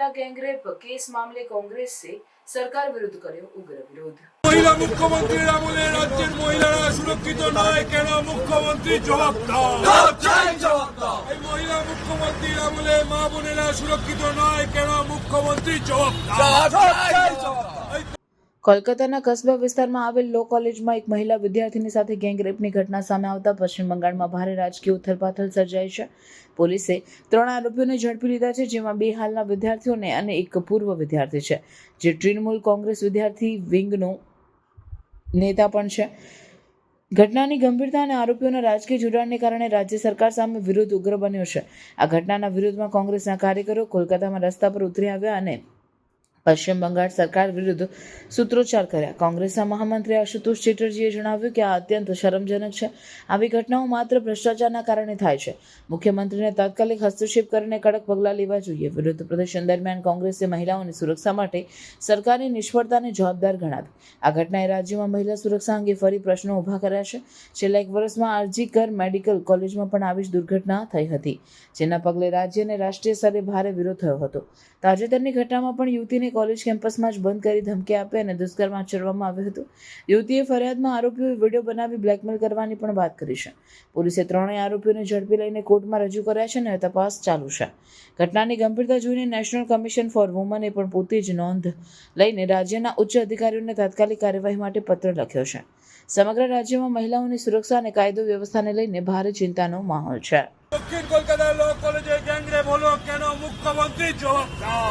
Kolkata gangrape case મામલે કોંગ્રેસે સરકાર વિરુદ્ધ કર્યો উগ্র বিরোধ মহিলা মুখ্যমন্ত্রীর আমলে রাজ্যের মহিলারা সুরক্ষিত নয় কেন মুখ্যমন্ত্রী জবাব দাও এই মহিলা মুখ্যমন্ত্রীর আমলে মা বোনেরা সুরক্ষিত নয় কেন মুখ্যমন্ত্রী জবাব দাও કોલકાતાના કસ્બા વિસ્તારમાં આવેલ લો કોલેજમાં એક મહિલા વિદ્યાર્થીની સાથે ગેંગરેપની ઘટના સામે આવતા પશ્ચિમ બંગાળમાં ભારે રાજકીય ઉથલપાથલ સર્જાઈ છે. પોલીસે ત્રણ આરોપીઓને ઝડપી લીધા છે, જેમાં બે હાલના વિદ્યાર્થીઓને અને એક પૂર્વ વિદ્યાર્થી છે, જે તૃણમૂલ કોંગ્રેસ વિદ્યાર્થી વિંગનો નેતા પણ છે. ઘટનાની ગંભીરતા અને આરોપીઓના રાજકીય જોડાણને કારણે રાજ્ય સરકાર સામે વિરોધ ઉગ્ર બન્યો છે. આ ઘટનાના વિરોધમાં કોંગ્રેસના કાર્યકરો કોલકાતામાં રસ્તા પર ઉતરી આવ્યા અને પશ્ચિમ બંગાળ સરકાર વિરુદ્ધ સૂત્રોચ્ચાર કર્યા. કોંગ્રેસના મહામંત્રી આશુતોષ ચેટર્જીએ જણાવ્યું કે આ અત્યંત શરમજનક છે. આવી ઘટનાઓ માત્ર ભ્રષ્ટાચારના કારણે થાય છે. મુખ્યમંત્રીને તાત્કાલિક હસ્તક્ષેપ કરીને કડક પગલાં લેવા જોઈએ. વિરુદ્ધ પ્રદર્શન દરમિયાન કોંગ્રેસે મહિલાઓની સુરક્ષા માટે સરકારની નિષ્ફળતાને જવાબદાર ગણાવી. આ ઘટનાએ રાજ્યમાં મહિલા સુરક્ષા અંગે ફરી પ્રશ્નો ઊભા કર્યા છે. છેલ્લા એક વર્ષમાં આરજી કર મેડિકલ કોલેજમાં પણ આવી જ દુર્ઘટના થઈ હતી, જેના પગલે રાજ્ય અને રાષ્ટ્રીય સ્તરે ભારે વિરોધ થયો હતો. તાજેતરની ઘટનામાં પણ યુવતીને કોલેજ કેમ્પસમાં જ બંધ કરી ધમકી આપી અને દુષ્કર્મ આચરવામાં આવ્યું હતું. યુવતીએ ફરિયાદમાં આરોપીઓએ વીડિયો બનાવી બ્લેકમેલ કરવાની પણ વાત કરી છે. પોલીસે ત્રણેય આરોપીઓને ઝડપી લઈને કોર્ટમાં રજૂ કર્યા છે અને તપાસ ચાલુ છે. ઘટનાની ગંભીરતા જોઈને નેશનલ કમિશન ફોર વુમને પણ પોતે જ નોંધ લઈને રાજ્યના ઉચ્ચ અધિકારીઓને તાત્કાલિક કાર્યવાહી માટે પત્ર લખ્યો છે. સમગ્ર રાજ્યમાં મહિલાઓની સુરક્ષા અને કાયદો વ્યવસ્થાને લઈને ભારે ચિંતાનો માહોલ છે. দক্ষিণ কলকাতার ল কলেজে গ্যাংরেপ হলো কেন মুখ্যমন্ত্রী জবাব দাও।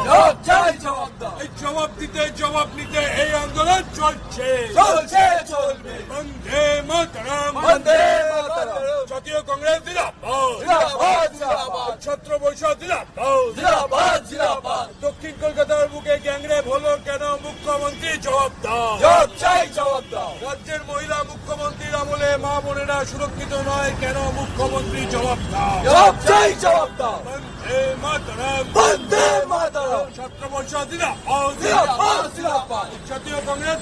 এই জবাব দিতে জবাব নিতে এই আন্দোলন চলছে। বন্দে মাতরম। জাতীয় কংগ্রেস দিলাবাদ ছত্র বৈশাখ দিলাবাদ দক্ষিণ কলকাতার বুকে কেন মুখ্যমন্ত্রী জবাব দাও? জবাব দাও। রাজ্যের মহিলা মুখ্যমন্ত্রীর আমলে মা বোনেরা সুরক্ষিত নয় কেন মুখ্যমন্ত্রী জবাব দাও? বন্দে জবাব দাও। বৈশাখ দিলাবাদ জাতীয় কংগ্রেস